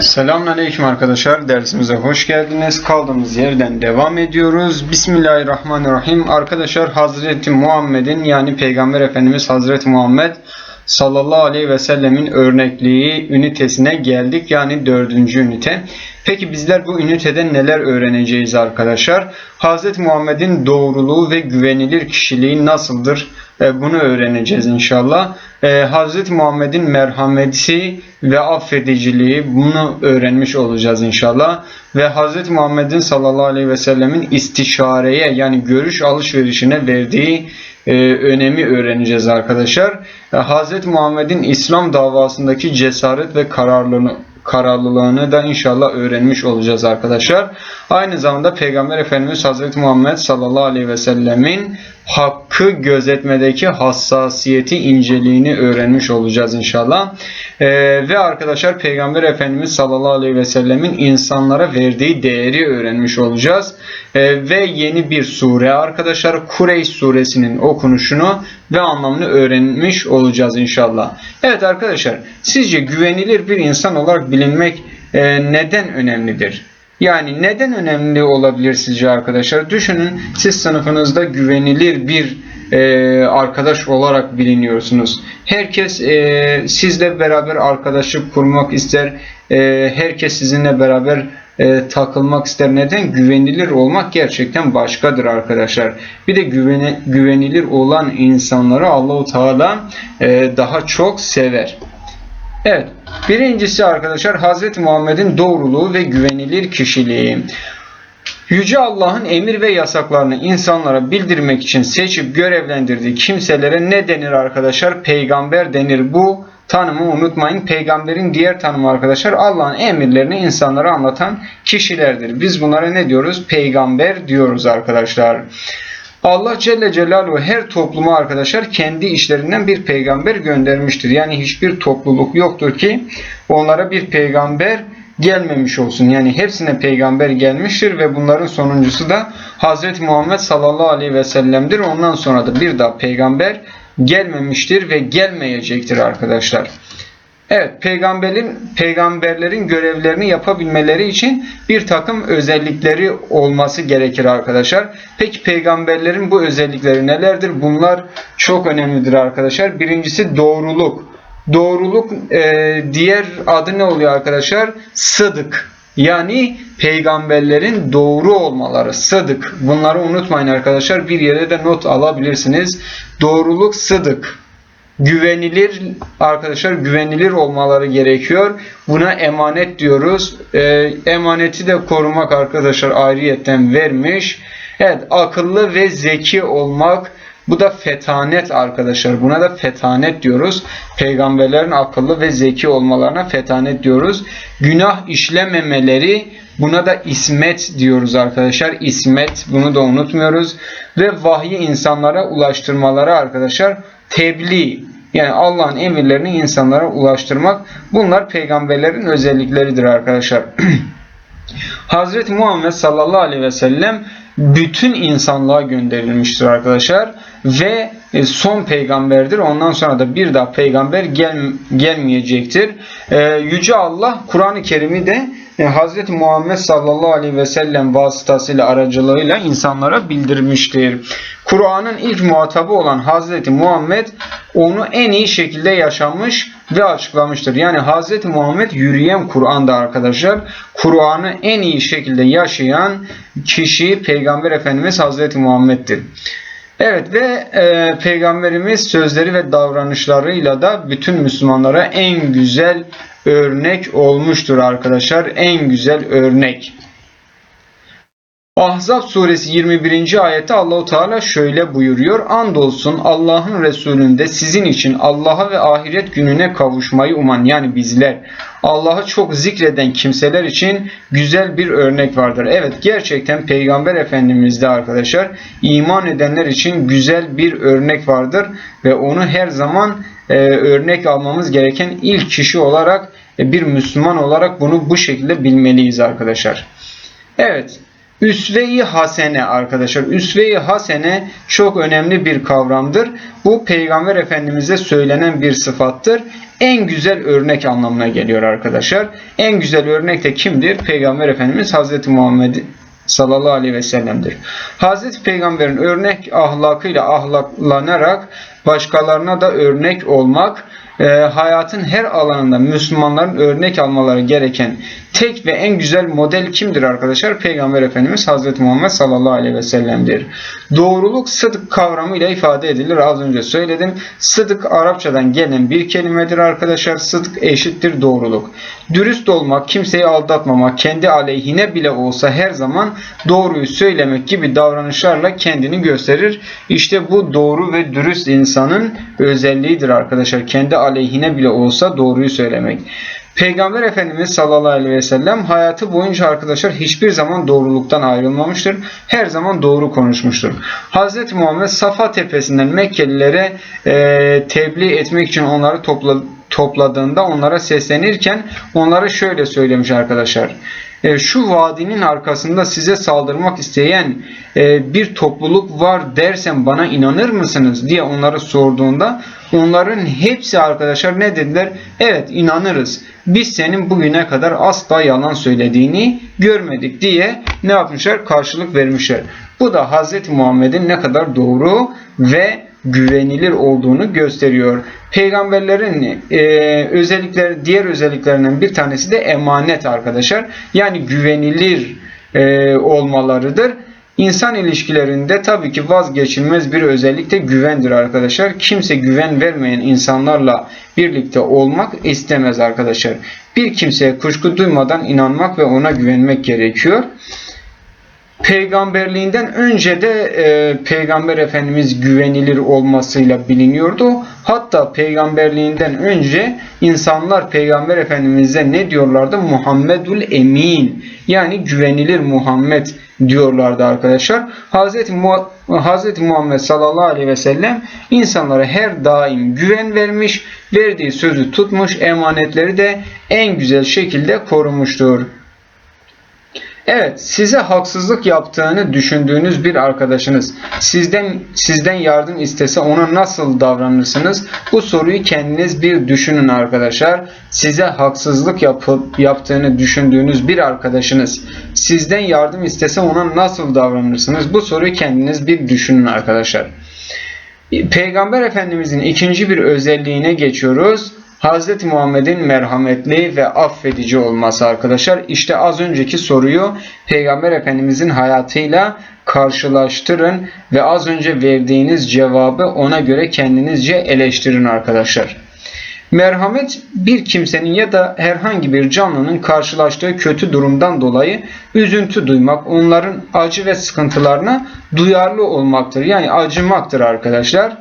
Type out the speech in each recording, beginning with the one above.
Selamünaleyküm arkadaşlar. Dersimize hoş geldiniz. Kaldığımız yerden devam ediyoruz. Bismillahirrahmanirrahim. Arkadaşlar Hazreti Muhammed'in yani Peygamber Efendimiz Hazreti Muhammed sallallahu aleyhi ve sellemin örnekliği ünitesine geldik. Yani dördüncü ünite. Peki bizler bu ünitede neler öğreneceğiz arkadaşlar? Hazreti Muhammed'in doğruluğu ve güvenilir kişiliği nasıldır? E, Bunu öğreneceğiz inşallah. E, Hazreti Muhammed'in merhameti ve affediciliği bunu öğrenmiş olacağız inşallah. Ve Hazreti Muhammed'in sallallahu aleyhi ve sellemin istişareye yani görüş alışverişine verdiği e, önemi öğreneceğiz arkadaşlar. Hazreti Muhammed'in İslam davasındaki cesaret ve kararlılığını kararlılığını da inşallah öğrenmiş olacağız arkadaşlar. Aynı zamanda Peygamber Efendimiz Hazreti Muhammed sallallahu aleyhi ve sellemin hakkı gözetmedeki hassasiyeti, inceliğini öğrenmiş olacağız inşallah. Ee, ve arkadaşlar Peygamber Efendimiz sallallahu aleyhi ve sellemin insanlara verdiği değeri öğrenmiş olacağız. Ee, ve yeni bir sure arkadaşlar Kureyş suresinin okunuşunu ve anlamını öğrenmiş olacağız inşallah. Evet arkadaşlar sizce güvenilir bir insan olarak bilinmek e, neden önemlidir? Yani neden önemli olabilir sizce arkadaşlar? Düşünün siz sınıfınızda güvenilir bir e, arkadaş olarak biliniyorsunuz. Herkes e, sizle beraber arkadaşlık kurmak ister. E, herkes sizinle beraber e, takılmak ister. Neden? Güvenilir olmak gerçekten başkadır arkadaşlar. Bir de güvene, güvenilir olan insanları Allahu Teala e, daha çok sever. Evet. Birincisi arkadaşlar Hazreti Muhammed'in doğruluğu ve güvenilir kişiliği. Yüce Allah'ın emir ve yasaklarını insanlara bildirmek için seçip görevlendirdiği kimselere ne denir arkadaşlar? Peygamber denir. Bu tanımı unutmayın. Peygamberin diğer tanımı arkadaşlar Allah'ın emirlerini insanlara anlatan kişilerdir. Biz bunlara ne diyoruz? Peygamber diyoruz arkadaşlar. Allah Celle Celaluhu her topluma arkadaşlar kendi işlerinden bir peygamber göndermiştir. Yani hiçbir topluluk yoktur ki onlara bir peygamber gelmemiş olsun. Yani hepsine peygamber gelmiştir ve bunların sonuncusu da Hazreti Muhammed sallallahu aleyhi ve sellem'dir. Ondan sonra da bir daha peygamber gelmemiştir ve gelmeyecektir arkadaşlar. Evet, peygamberin peygamberlerin görevlerini yapabilmeleri için bir takım özellikleri olması gerekir arkadaşlar. Peki peygamberlerin bu özellikleri nelerdir? Bunlar çok önemlidir arkadaşlar. Birincisi doğruluk. Doğruluk e, diğer adı ne oluyor arkadaşlar? Sıdık. Yani peygamberlerin doğru olmaları, sıdık. Bunları unutmayın arkadaşlar. Bir yere de not alabilirsiniz. Doğruluk, sıdık güvenilir arkadaşlar güvenilir olmaları gerekiyor. Buna emanet diyoruz. E, emaneti de korumak arkadaşlar ayrıyetten vermiş. Evet akıllı ve zeki olmak bu da fetanet arkadaşlar. Buna da fetanet diyoruz. Peygamberlerin akıllı ve zeki olmalarına fetanet diyoruz. Günah işlememeleri buna da ismet diyoruz arkadaşlar. İsmet bunu da unutmuyoruz. Ve vahyi insanlara ulaştırmaları arkadaşlar tebliğ yani Allah'ın emirlerini insanlara ulaştırmak bunlar peygamberlerin özellikleridir arkadaşlar. Hazreti Muhammed sallallahu aleyhi ve sellem bütün insanlığa gönderilmiştir arkadaşlar ve e, son peygamberdir. Ondan sonra da bir daha peygamber gel, gelmeyecektir. Ee, Yüce Allah Kur'an-ı Kerim'i de e, Hz. Muhammed sallallahu aleyhi ve sellem vasıtasıyla aracılığıyla insanlara bildirmiştir. Kur'an'ın ilk muhatabı olan Hz. Muhammed onu en iyi şekilde yaşamış ve açıklamıştır. Yani Hz. Muhammed yürüyen Kur'an'da arkadaşlar. Kur'an'ı en iyi şekilde yaşayan kişi Peygamber Efendimiz Hz. Muhammed'dir. Evet ve e, Peygamberimiz sözleri ve davranışlarıyla da bütün Müslümanlara en güzel örnek olmuştur arkadaşlar. En güzel örnek. Ahzab suresi 21. ayette Allahu Teala şöyle buyuruyor. Andolsun Allah'ın Resulünde sizin için Allah'a ve ahiret gününe kavuşmayı uman yani bizler Allah'ı çok zikreden kimseler için güzel bir örnek vardır. Evet gerçekten Peygamber Efendimiz'de arkadaşlar iman edenler için güzel bir örnek vardır ve onu her zaman e, örnek almamız gereken ilk kişi olarak e, bir Müslüman olarak bunu bu şekilde bilmeliyiz arkadaşlar. Evet. Üsve-i hasene arkadaşlar. Üsve-i hasene çok önemli bir kavramdır. Bu Peygamber Efendimiz'e söylenen bir sıfattır. en güzel örnek anlamına geliyor arkadaşlar. En güzel örnek de kimdir? Peygamber Efendimiz Hazreti Muhammed sallallahu aleyhi ve sellem'dir. Hazreti Peygamber'in örnek ahlakıyla ahlaklanarak başkalarına da örnek olmak e, hayatın her alanında Müslümanların örnek almaları gereken tek ve en güzel model kimdir arkadaşlar? Peygamber Efendimiz Hazreti Muhammed sallallahu aleyhi ve sellem'dir. Doğruluk sıdık kavramıyla ifade edilir. Az önce söyledim. Sıdık Arapçadan gelen bir kelimedir arkadaşlar. Sıdık eşittir doğruluk. Dürüst olmak, kimseyi aldatmamak, kendi aleyhine bile olsa her zaman doğruyu söylemek gibi davranışlarla kendini gösterir. İşte bu doğru ve dürüst insanın özelliğidir arkadaşlar. Kendi aleyhine bile olsa doğruyu söylemek. Peygamber Efendimiz sallallahu aleyhi ve sellem hayatı boyunca arkadaşlar hiçbir zaman doğruluktan ayrılmamıştır. Her zaman doğru konuşmuştur. Hz. Muhammed Safa tepesinden Mekkelilere e, tebliğ etmek için onları topladı topladığında onlara seslenirken onlara şöyle söylemiş arkadaşlar. E, şu vadinin arkasında size saldırmak isteyen e, bir topluluk var dersen bana inanır mısınız diye onlara sorduğunda onların hepsi arkadaşlar ne dediler? Evet inanırız. Biz senin bugüne kadar asla yalan söylediğini görmedik diye ne yapmışlar? Karşılık vermişler. Bu da Hz. Muhammed'in ne kadar doğru ve güvenilir olduğunu gösteriyor. Peygamberlerin e, özellikleri diğer özelliklerinden bir tanesi de emanet arkadaşlar. Yani güvenilir e, olmalarıdır. İnsan ilişkilerinde tabii ki vazgeçilmez bir özellik de güvendir arkadaşlar. Kimse güven vermeyen insanlarla birlikte olmak istemez arkadaşlar. Bir kimseye kuşku duymadan inanmak ve ona güvenmek gerekiyor peygamberliğinden önce de e, peygamber efendimiz güvenilir olmasıyla biliniyordu. Hatta peygamberliğinden önce insanlar peygamber efendimize ne diyorlardı? Muhammedul Emin yani güvenilir Muhammed diyorlardı arkadaşlar. Hz. Mu Hz. Muhammed sallallahu aleyhi ve sellem insanlara her daim güven vermiş, verdiği sözü tutmuş, emanetleri de en güzel şekilde korumuştur. Evet, size haksızlık yaptığını düşündüğünüz bir arkadaşınız sizden sizden yardım istese ona nasıl davranırsınız? Bu soruyu kendiniz bir düşünün arkadaşlar. Size haksızlık yapıp yaptığını düşündüğünüz bir arkadaşınız sizden yardım istese ona nasıl davranırsınız? Bu soruyu kendiniz bir düşünün arkadaşlar. Peygamber Efendimizin ikinci bir özelliğine geçiyoruz. Hz. Muhammed'in merhametli ve affedici olması arkadaşlar. İşte az önceki soruyu Peygamber Efendimizin hayatıyla karşılaştırın ve az önce verdiğiniz cevabı ona göre kendinizce eleştirin arkadaşlar. Merhamet bir kimsenin ya da herhangi bir canlının karşılaştığı kötü durumdan dolayı üzüntü duymak, onların acı ve sıkıntılarına duyarlı olmaktır. Yani acımaktır arkadaşlar.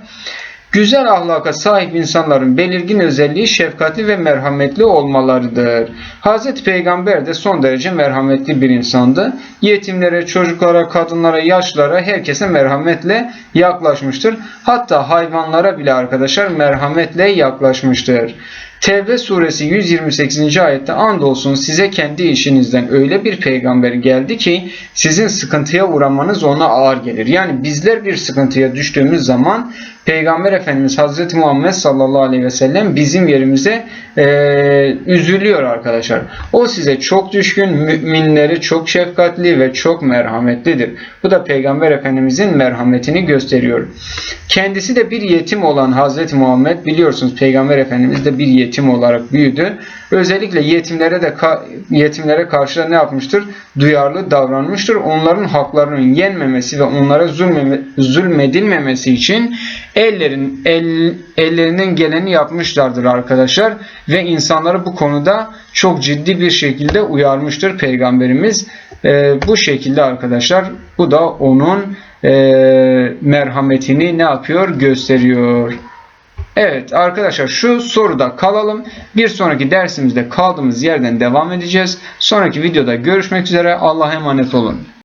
Güzel ahlaka sahip insanların belirgin özelliği şefkatli ve merhametli olmalarıdır. Hz. Peygamber de son derece merhametli bir insandı. Yetimlere, çocuklara, kadınlara, yaşlara herkese merhametle yaklaşmıştır. Hatta hayvanlara bile arkadaşlar merhametle yaklaşmıştır. Tevbe suresi 128. ayette andolsun size kendi işinizden öyle bir peygamber geldi ki sizin sıkıntıya uğramanız ona ağır gelir. Yani bizler bir sıkıntıya düştüğümüz zaman Peygamber Efendimiz Hazreti Muhammed sallallahu aleyhi ve sellem bizim yerimize e, üzülüyor arkadaşlar. O size çok düşkün, müminleri çok şefkatli ve çok merhametlidir. Bu da Peygamber Efendimizin merhametini gösteriyor. Kendisi de bir yetim olan Hazreti Muhammed biliyorsunuz Peygamber Efendimiz de bir yetim olarak büyüdü. Özellikle yetimlere de yetimlere karşı da ne yapmıştır? Duyarlı davranmıştır. Onların haklarının yenmemesi ve onlara zulmedilmemesi için ellerin el, ellerinden geleni yapmışlardır arkadaşlar ve insanları bu konuda çok ciddi bir şekilde uyarmıştır peygamberimiz. E, bu şekilde arkadaşlar bu da onun e, merhametini ne yapıyor? Gösteriyor. Evet arkadaşlar şu soruda kalalım. Bir sonraki dersimizde kaldığımız yerden devam edeceğiz. Sonraki videoda görüşmek üzere. Allah'a emanet olun.